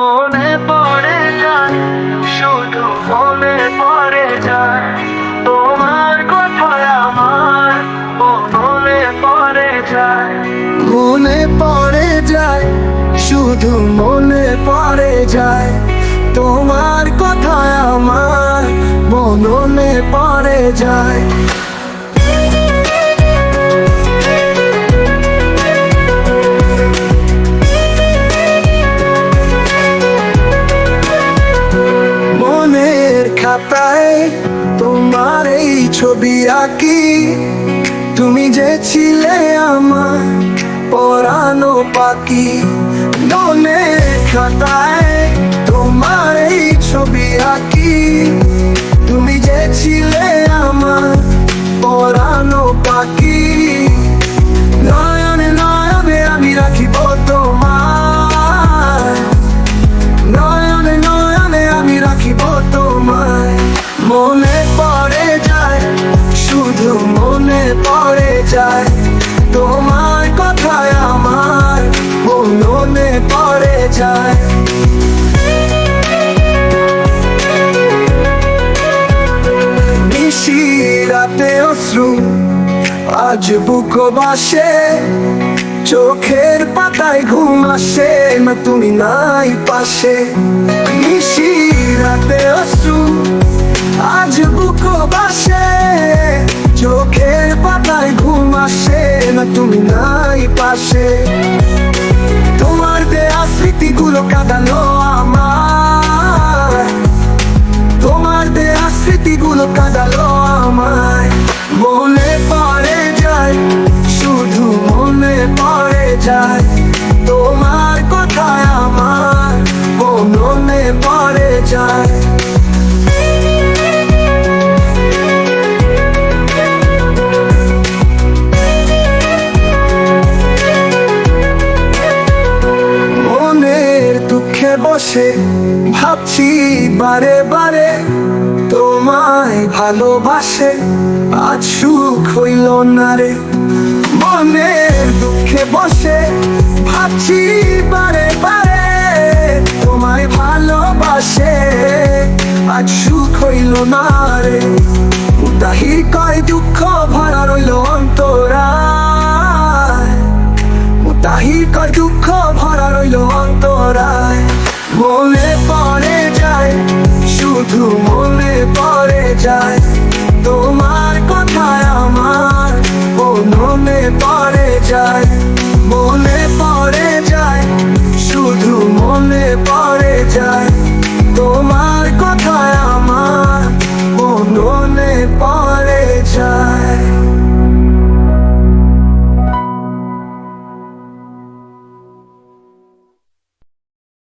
মনে পড়ে যায়, শুধু মনে পড়ে যায়। তোমার কথায় আমার মনে পড়ে যায়। মনে পড়ে যায়, শুধু মনে পড়ে যায়। তোমার কথায় আমার মনে পড়ে যায়। ছবি আঁকি। তুমি যে ছিলে আমার পরানো পাখি। দোনে খাতায় যায় তোমার কথায় আমার মনে পড়ে যায়। নিশি রাতে অশ্রু আজ বুক বাসে, চোখের পাতায় ঘুম আসে না তুমি নাই পাশে। কাঁদালো আমার তোমার দেয়া স্মৃতিগুলো কাঁদালো আমায়। মনে পড়ে বসে, ভাবছি বারে বারে তোমায় ভালোবাসে, আজ সুখ হইল না রে। মনের দুঃখে বসে, ভাবছি বারে বারে তোমায় ভালোবাসে, আজ সুখ হইল না মনে পরে যায়, শুধু মনে পরে যায়। তোমার কথায় আমার ও পরে মনে পড়ে যায়।